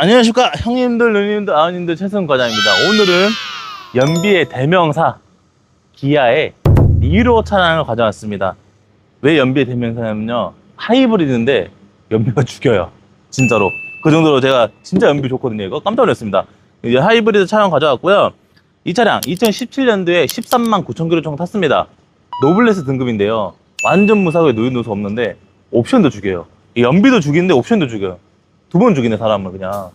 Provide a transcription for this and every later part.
안녕하십니까. 형님들 누님들 아버님들 최승 과장입니다. 오늘은 연비의 대명사 기아의 니로 차량을 가져왔습니다. 왜 연비의 대명사냐면요. 하이브리드인데 연비가 죽여요. 진짜로. 그 정도로 제가 진짜 연비 좋거든요. 이거 깜짝 놀랐습니다. 이제 하이브리드 차량 가져왔고요. 이 차량 2017년도에 13만 9천 킬로 정도 탔습니다. 노블레스 등급인데요. 완전 무사고에 노인 노수 없는데 옵션도 죽여요. 이 연비도 죽이는데 옵션도 죽여요 두 번 죽이네 사람을 그냥.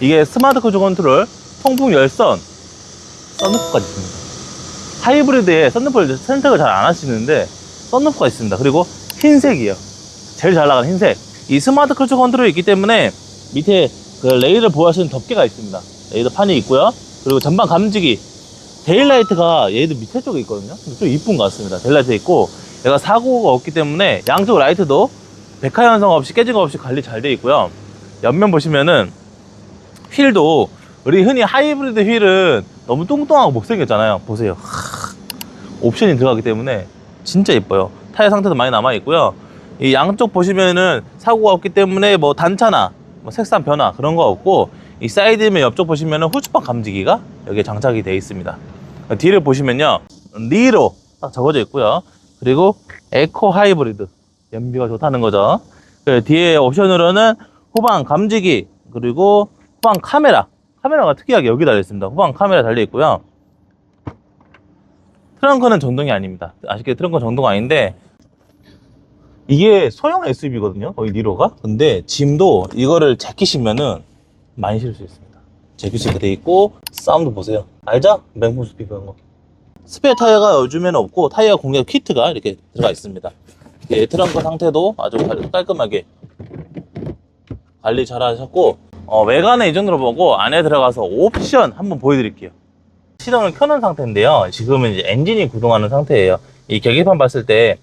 이게 스마트 크루즈 컨트롤 통풍 열선 썬루프까지 있습니다. 하이브리드에 썬루프를 선택을 잘 안 하시는데 썬루프가 있습니다. 그리고 흰색이에요. 제일 잘 나가는 흰색. 이 스마트 크루즈 컨트롤이 있기 때문에 밑에 그 레이더를 보호하시는 덮개가 있습니다. 레이더 판이 있고요. 그리고 전방 감지기. 데일라이트가 얘도 밑에 쪽에 있거든요. 좀 이쁜 것 같습니다. 데일라이트 있고 얘가 사고가 없기 때문에 양쪽 라이트도 백화 현상 없이 깨진 거 없이 관리 잘 돼 있고요. 옆면 보시면은 휠도 우리 흔히 하이브리드 휠은 너무 뚱뚱하고 못생겼잖아요. 보세요. 하, 옵션이 들어가기 때문에 진짜 예뻐요. 타이어 상태도 많이 남아 있고요. 이 양쪽 보시면은 사고가 없기 때문에 뭐 단차나 뭐 색상 변화 그런 거 없고 이 사이드면 옆쪽 보시면은 후추방 감지기가 여기에 장착이 되어 있습니다. 뒤를 보시면요. 니로 딱 적어져 있고요. 그리고 에코 하이브리드 연비가 좋다는 거죠. 그 뒤에 옵션으로는 후방 감지기 그리고 후방 카메라. 카메라가 특이하게 여기 달려 있습니다. 후방 카메라 달려 있고요 트렁크는 전동이 아닙니다. 아쉽게 트렁크 전동 아닌데 이게 소형 SUV거든요 거의 니로가. 근데 짐도 이거를 제끼시면은 많이 실을 수 있습니다. 있게 돼 있고 사운드 보세요. 알죠? 맹품 스피커 이런 거. 스페어 타이어가 요즘에는 없고 타이어 공략 키트가 이렇게 들어가 있습니다. 예, 트렁크 상태도 아주 깔- 깔끔하게 관리 잘 하셨고 어, 외관은 이 정도로 보고 안에 들어가서 옵션 한번 보여드릴게요 시동을 켜놓은 상태인데요. 지금은 이제 엔진이 구동하는 상태예요. 이 계기판 봤을 때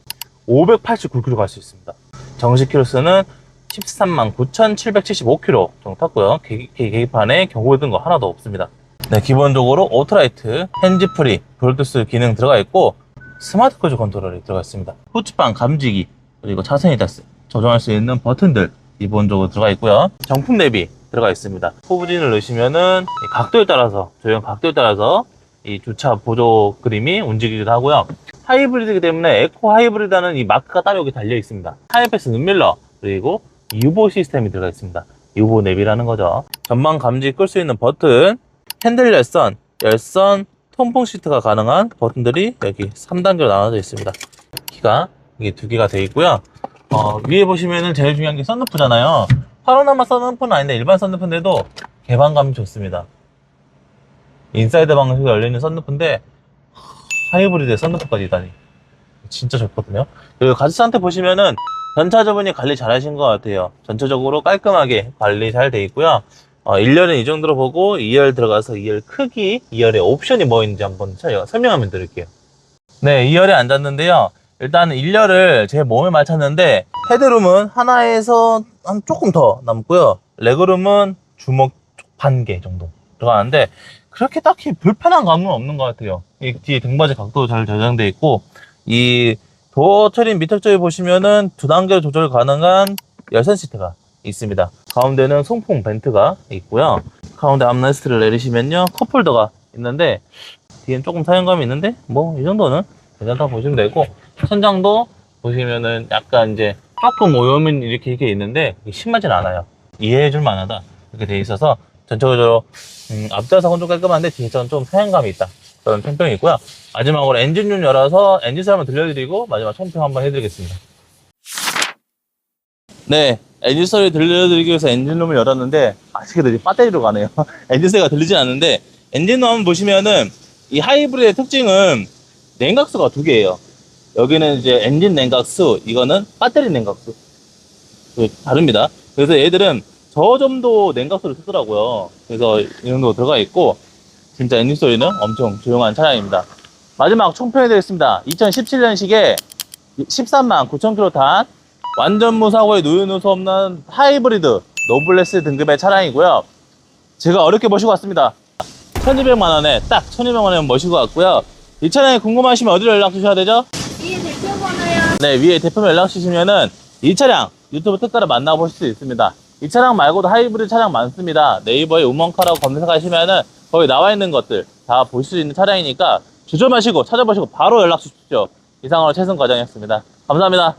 589km 갈 수 있습니다. 정식 키로수는 13만 9,775km 정도 탔고요. 계기, 계기판에 경고 든거 하나도 없습니다. 네, 기본적으로 오토라이트, 핸즈프리, 블루투스 기능 들어가 있고 스마트 크루즈 컨트롤이 들어가 있습니다. 후추방 감지기 그리고 차선 이다스 조정할 수 있는 버튼들 기본적으로 들어가 있고요. 정품 대비 들어가 있습니다. 후브진을 넣으시면은 이 각도에 따라서 조형 각도에 따라서 이 주차 보조 그림이 움직이기도 하고요. 하이브리드이기 때문에 에코 하이브리드라는 이 마크가 따로 여기 달려 있습니다. 하이패스 눈밀러 그리고 유보 시스템이 들어가 있습니다. 유보 내비라는 거죠. 전방 감지 끌 수 있는 버튼 핸들 열선 열선 통풍 시트가 가능한 버튼들이 여기 3단계로 나눠져 있습니다. 키가 이게 두 개가 되어 있고요. 어, 위에 보시면은 제일 중요한 게 썬루프잖아요 파노라마 썬루프는 아닌데 일반 썬루프인데도 개방감이 좋습니다. 인사이드 방식으로 열리는 썬루프인데 하이브리드에 썬루프까지 있다니. 진짜 좋거든요. 그리고 가지 상태 보시면은 전차저분이 관리 잘 하신 것 같아요. 전체적으로 깔끔하게 관리 잘 돼 있고요. 어, 1열은 이 정도로 보고 2열 들어가서 2열 크기 2열에 옵션이 뭐 있는지 한번 설명하면 드릴게요. 네 2열에 앉았는데요. 일단 1열을 제 몸에 맞췄는데 헤드룸은 하나에서 한 조금 더 남고요. 레그룸은 주먹 반 개 정도 들어가는데 그렇게 딱히 불편한 감은 없는 것 같아요. 이 뒤에 등받이 각도 잘 저장돼 있고 이 도어 처리 밑에 쪽에 보시면은 두 단계로 조절 가능한 열선 시트가 있습니다. 가운데는 송풍 벤트가 있고요. 가운데 암레스트를 내리시면요 컵홀더가 있는데 뒤엔 조금 사용감이 있는데 뭐 이 정도는 괜찮다고 보시면 되고 천장도 보시면은 약간 이제 조금 오염은 이렇게 이렇게 있는데 심하진 않아요. 이해해 줄 만하다. 이렇게 돼 있어서 전체적으로 음, 앞좌석은 좀 깔끔한데 뒤에서는 좀 사용감이 있다. 그런 평평이 있고요. 마지막으로 엔진 룸 열어서 엔진 소리 한번 들려드리고 마지막 총평 한번 해드리겠습니다. 네 엔진 소리 들려드리기 위해서 엔진 룸을 열었는데 아쉽게도 이제 배터리로 가네요. 엔진 소리가 들리진 않는데 엔진 룸 한번 보시면은 이 하이브리드의 특징은 냉각수가 두 개예요 여기는 이제 엔진 냉각수 이거는 배터리 냉각수 그 다릅니다 그래서 얘들은 저 정도 냉각수를 쓰더라고요 그래서 이 정도 들어가 있고 진짜 엔진 소리는 엄청 조용한 차량입니다 마지막 총평해드리겠습니다 2017년식에 13만 9천 킬로 탄 완전 무사고에 누유 누 수 없는 하이브리드 노블레스 등급의 차량이고요. 제가 어렵게 모시고 왔습니다. 1200만 원에 딱 1200만 원에 모시고 왔고요. 이 차량이 궁금하시면 어디로 연락 주셔야 되죠? 위에 대표 번호요. 네, 위에 대표님 연락 주시면은 이 차량 유튜브 특가를 만나보실 수 있습니다. 이 차량 말고도 하이브리드 차량 많습니다. 네이버에 우먼카라고 검색하시면은 거기 나와 있는 것들 다 볼 수 있는 차량이니까 주저 마시고 찾아보시고 바로 연락 주십시오. 이상으로 최승 과장이었습니다. 감사합니다.